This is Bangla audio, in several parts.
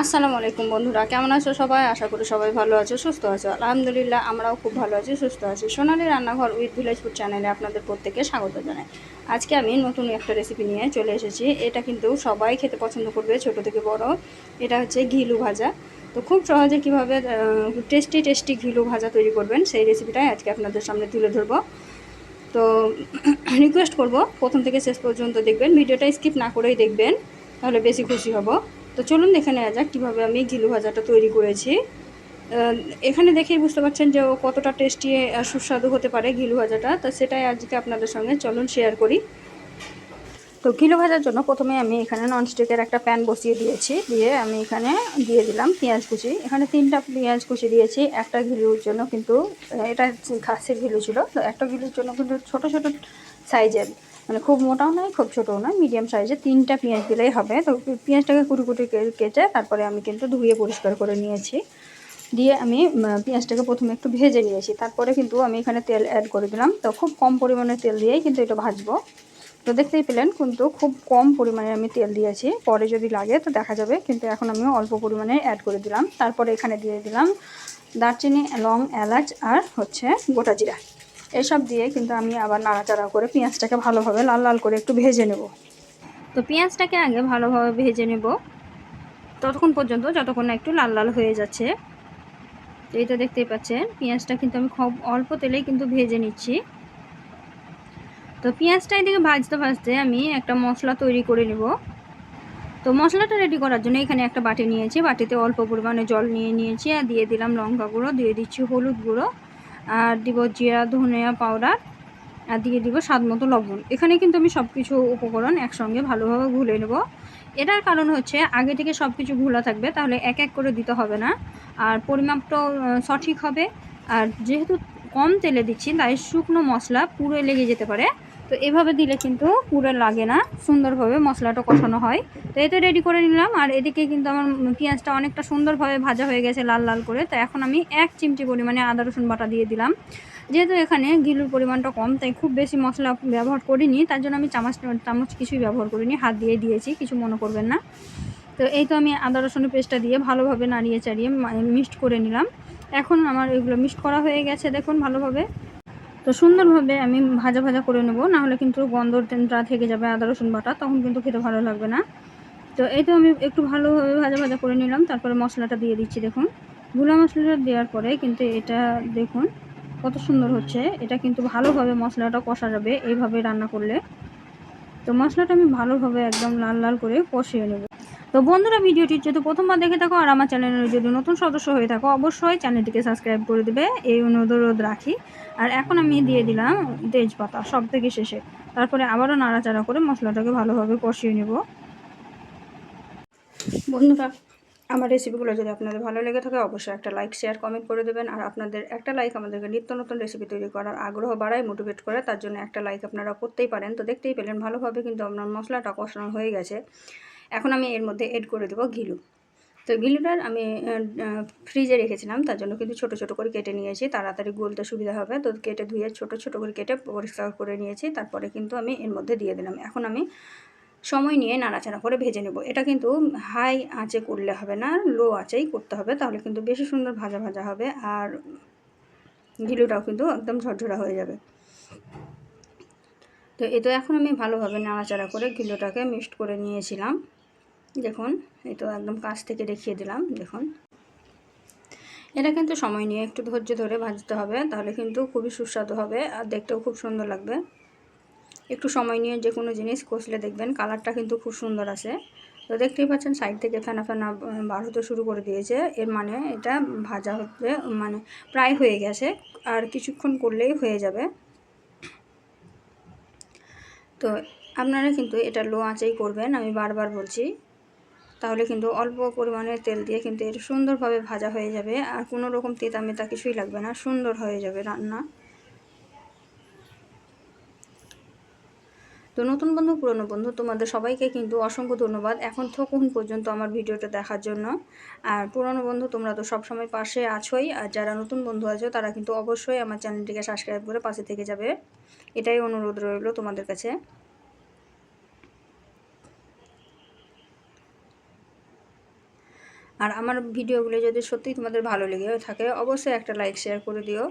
আসসালামু আলাইকুম বন্ধুরা, কেমন আছো সবাই? আশা করি সবাই ভালো আছো, সুস্থ আছো। আলহামদুলিল্লাহ, আমরাও খুব ভালো আছি, সুস্থ আছি। সোনালি রান্নাঘর উইথ ভিলেজ ফুড চ্যানেলে আপনাদের প্রত্যেকে স্বাগত জানাই। আজকে আমি নতুন একটা রেসিপি নিয়ে চলে এসেছি। এটা কিন্তু সবাই খেতে পছন্দ করবে, ছোট থেকে বড়। এটা হচ্ছে ঘিলু ভাজা। তো খুব সহজে কীভাবে টেস্টি টেস্টি ঘিলু ভাজা তৈরি করবেন, সেই রেসিপিটাই আজকে আপনাদের সামনে তুলে ধরবো। তো রিকোয়েস্ট করব, প্রথম থেকে শেষ পর্যন্ত দেখবেন। ভিডিওটা স্কিপ না করেই দেখবেন, তাহলে বেশি খুশি হব। তো চলুন দেখে নেওয়া যাক কীভাবে আমি গিলু ভাজাটা তৈরি করেছি। এখানে দেখেই বুঝতে পারছেন যে ও কতটা টেস্টি আর সুস্বাদু হতে পারে গিলু ভাজাটা। তো সেটাই আজকে আপনাদের সঙ্গে চলুন শেয়ার করি। তো কিলো ভাজার জন্য প্রথমে আমি এখানে ননস্টিকের একটা প্যান বসিয়ে দিয়েছি। দিয়ে আমি এখানে দিয়ে দিলাম পেঁয়াজ কুচি। এখানে তিনটা পেঁয়াজ কুচি দিয়েছি। একটা ঘিলুর জন্য কিন্তু, এটা খাসির ঘিলু ছিল। তো একটা ঘিলুর জন্য কিন্তু ছোট ছোট সাইজের মানে খুব মোটাও নয়, খুব ছোটও নয় মিডিয়াম সাইজে তিনটা পেঁয়াজ দিলেই হবে। তো পেঁয়াজটাকে কুটি কুটি কেটে তারপরে আমি কিন্তু ধুয়ে পরিষ্কার করে নিয়েছি। দিয়ে আমি পেঁয়াজটাকে প্রথমে একটু ভেজে নিয়েছি। তারপরে কিন্তু আমি এখানে তেল অ্যাড করে দিলাম। তো খুব কম পরিমাণে তেল দিয়েই কিন্তু এটা ভাজবো। তো দেখতেই পেলেন, কিন্তু খুব কম পরিমাণে আমি তেল দিয়েছি। পরে যদি লাগে তো দেখা যাবে, কিন্তু এখন আমি অল্প পরিমাণে অ্যাড করে দিলাম। তারপরে এখানে দিয়ে দিলাম দারচিনি, লং এলাচ আর হচ্ছে গোটা জিরা। এসব দিয়ে কিন্তু আমি আবার নাড়াচাড়া করে পেঁয়াজটাকে ভালোভাবে লাল লাল করে একটু ভেজে নেব। তো পেঁয়াজটাকে আগে ভালোভাবে ভেজে নেব। ততক্ষণ পর্যন্ত যতক্ষণ না একটু লাল লাল হয়ে যাচ্ছে। তো তো দেখতেই পাচ্ছেন, পেঁয়াজটা কিন্তু আমি খুব অল্প তেলেই কিন্তু ভেজে নিচ্ছি। তো পেঁয়াজটা এদিকে ভাজতে ভাজতে আমি একটা মশলা তৈরি করে নেব। তো মশলাটা রেডি করার জন্য এখানে একটা বাটি নিয়েছি। বাটিতে অল্প পরিমাণে জল নিয়ে নিয়েছি আর দিয়ে দিলাম লঙ্কা গুঁড়ো, দিয়ে দিচ্ছি হলুদ গুঁড়ো। আর দিব জিরা, ধনিয়া পাউডার আর দিয়ে দিব স্বাদ মতো লবণ। এখানে কিন্তু আমি সব কিছু উপকরণ একসঙ্গে ভালোভাবে ঘুলে নেব। এটার কারণ হচ্ছে, আগে থেকে সব কিছু ঘোলা থাকবে, তাহলে এক এক করে দিতে হবে না। আর পরিমাপটাও সঠিক হবে। আর যেহেতু কম তেলে দিচ্ছি, তাই শুকনো মশলা পুরো লেগে যেতে পারে। তো এভাবে দিলে কিন্তু পুরো লাগে না, সুন্দরভাবে মশলাটা কষানো হয়। তো এতে রেডি করে নিলাম, আর এদিকে কিন্তু আমার পেঁয়াজটা অনেকটা সুন্দরভাবে ভাজা হয়ে গেছে লাল লাল করে। তো এখন আমি এক চিমটি পরিমাণে আদা, রসুন বাটা দিয়ে দিলাম। যেহেতু এখানে গিলুর পরিমাণটা কম, তাই খুব বেশি মশলা ব্যবহার করিনি, তার জন্য আমি চামচ চামচ কিছুই ব্যবহার করিনি, হাত দিয়ে দিয়েছি, কিছু মনে করবেন না। তো এই তো আমি আদা রসুনের পেস্টটা দিয়ে ভালোভাবে নাড়িয়ে চাড়িয়ে মিক্সড করে নিলাম। এখন আমার এগুলো মিক্সড করা হয়ে গেছে, দেখুন ভালোভাবে। তো সুন্দরভাবে আমি ভাজা ভাজা করে নেব, নাহলে কিন্তু গন্ধটা থেকে যাবে আদা, রসুন বাটা, তখন কিন্তু খেতে ভালো লাগবে না। তো এই তো আমি একটু ভালোভাবে ভাজা ভাজা করে নিলাম, তারপরে মশলাটা দিয়ে দিচ্ছি, দেখুন। গুঁড়া মশলাটা দেওয়ার পরে কিন্তু এটা দেখুন, কত সুন্দর হচ্ছে। এটা কিন্তু ভালোভাবে মশলাটা কষা যাবে এইভাবে রান্না করলে। তো মশলাটা আমি ভালোভাবে একদম লাল লাল করে কষিয়ে নেব। তো বন্ধুরা, ভিডিওটি যদি প্রথমবার দেখে থাকো আর আমার চ্যানেলের যদি নতুন সদস্য হয়ে থাকো, অবশ্যই চ্যানেলটিকে সাবস্ক্রাইব করে দেবে। এই অনুরোধ রাখি। আর এখন আমি দিয়ে দিলাম তেজপাতা সব থেকে শেষে। তারপরে আবারও নাড়াচাড়া করে মশলাটাকে ভালোভাবে কষিয়ে নেব। বন্ধুরা, আমার রেসিপিগুলো যদি আপনাদের ভালো লেগে থাকে, অবশ্যই একটা লাইক শেয়ার কমেন্ট করে দেবেন। আর আপনাদের একটা লাইক আমাদেরকে নিত্য নতুন রেসিপি তৈরি করার আগ্রহ বাড়ায় মোটিভেট করে। তার জন্য একটা লাইক আপনারা করতেই পারেন। তো দেখতেই পেলেন, ভালোভাবে কিন্তু আপনার মশলাটা কষানো হয়ে গেছে। এখন আমি এর মধ্যে এড করে দেবো ঘিলু। তো গিলুটার আমি ফ্রিজে রেখেছিলাম, তার জন্য কিন্তু ছোট ছোট করে কেটে নিয়েছি। তাড়াতাড়ি গলতে সুবিধা হবে, তো কেটে ধুয়ে ছোট ছোট করে কেটে পরিষ্কার করে নিয়েছি, তারপরে কিন্তু আমি এর মধ্যে দিয়ে দিলাম। এখন আমি সময় নিয়ে নাড়াচাড়া করে ভেজে নেব। এটা কিন্তু হাই আঁচে করলে হবে না লো আঁচেই করতে হবে, তাহলে কিন্তু বেশি সুন্দর ভাজা ভাজা হবে, আর গিলুটাও কিন্তু একদম ঝরঝরা হয়ে যাবে। তো এ তো এখন আমি ভালোভাবে নাড়াচাড়া করে গিলুটাকে মিক্সড করে নিয়েছিলাম। দেখুন, এই তো একদম কাছ থেকে দেখিয়ে দিলাম, দেখুন। এটা কিন্তু সময় নিয়ে একটু ধৈর্য ধরে ভাজতে হবে, তাহলে কিন্তু খুবই সুস্বাদু হবে আর দেখতেও খুব সুন্দর লাগবে। একটু সময় নিয়ে যে কোনো জিনিস কষলে দেখবেন, কালারটা কিন্তু খুব সুন্দর আছে তো দেখতেই পাচ্ছেন, সাইড থেকে ফেনা ফেনা বার হতে শুরু করে দিয়েছে। এর মানে এটা ভাজা হতে মানে প্রায় হয়ে গেছে, আর কিছুক্ষণ করলেই হয়ে যাবে। তো আপনারা কিন্তু এটা লো আঁচেই করবেন, আমি বারবার বলছি। তাহলে কিন্তু অল্প পরিমাণে তেল দিয়ে কিন্তু এটা সুন্দরভাবে ভাজা হয়ে যাবে। আর কোনো রকম তেতা মেতা কিছুই লাগবে না, সুন্দর হয়ে যাবে রান্না। তো নতুন বন্ধু, পুরনো বন্ধু, তোমাদের সবাইকে কিন্তু অসংখ্য ধন্যবাদ এখন তখন পর্যন্ত আমার ভিডিওটা দেখার জন্য। আর পুরনো বন্ধু, তোমরা তো সবসময় পাশে আছোই। আর যারা নতুন বন্ধু আছো, তারা কিন্তু অবশ্যই আমার চ্যানেলটিকে সাবস্ক্রাইব করে পাশে থেকে যাবে। এটাই অনুরোধ রইল তোমাদের কাছে। আর আমার ভিডিওগুলো যদি সত্যিই তোমাদের ভালো লেগে থাকে, অবশ্যই একটা লাইক শেয়ার করে দিও।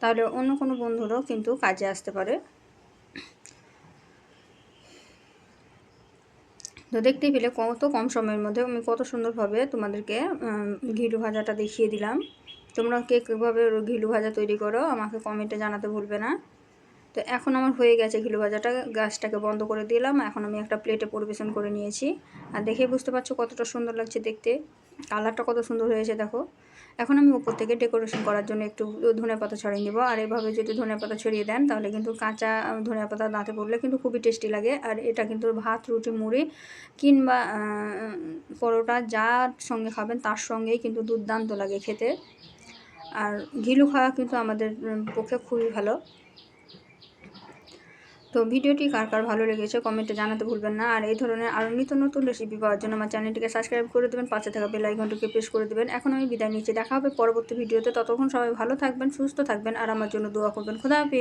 তাহলে অন্য কোনো বন্ধুরাও কিন্তু কাজে আসতে পারে। তো দেখতেই পেলে কত কম সময়ের মধ্যে আমি কত সুন্দরভাবে তোমাদেরকে ঘিলু ভাজাটা দেখিয়ে দিলাম। তোমরা কে কীভাবে ঘিলু ভাজা তৈরি করো আমাকে কমেন্টে জানাতে ভুলবে না। তো এখন আমার হয়ে গেছে ঘিলু ভাজাটা, গ্যাসটাকে বন্ধ করে দিলাম। এখন আমি একটা প্লেটে পরিবেশন করে নিয়েছি। আর দেখে বুঝতে পারছ কতটা সুন্দর লাগছে দেখতে। কালারটা কত সুন্দর হয়েছে, দেখো। এখন আমি উপর থেকে ডেকোরেশন করার জন্য একটু ধনে পাতা ছড়িয়ে নেব। আর এভাবে যদি ধনে পাতা ছড়িয়ে দেন, তাহলে কিন্তু কাঁচা ধনে পাতা দাঁতে পড়লে কিন্তু খুবই টেস্টি লাগে। আর এটা কিন্তু ভাত, রুটি, মুড়ি কিংবা পরোটা যার সঙ্গে খাবেন, তার সঙ্গেই কিন্তু দুর্দান্ত লাগে খেতে। আর ঘিলু খাওয়া কিন্তু আমাদের পক্ষে খুবই ভালো। তো ভিডিওটি কার কার ভালো লেগেছে কমেন্টে জানাতে ভুলবেন না। আর এই ধরনের আরও নিত্য নতুন রেসিপি পাওয়ার জন্য আমার চ্যানেলটিকে সাবস্ক্রাইব করে দেবেন, পাশে থাকা বেল আইকনটিকে প্রেস করে দেবেন। এখন আমি বিদায় নিচ্ছি, দেখা হবে পরবর্তী ভিডিওতে ততক্ষণ সবাই ভালো থাকবেন, সুস্থ থাকবেন, আর আমার জন্য দোয়া করবেন। খোদা হাফেজ।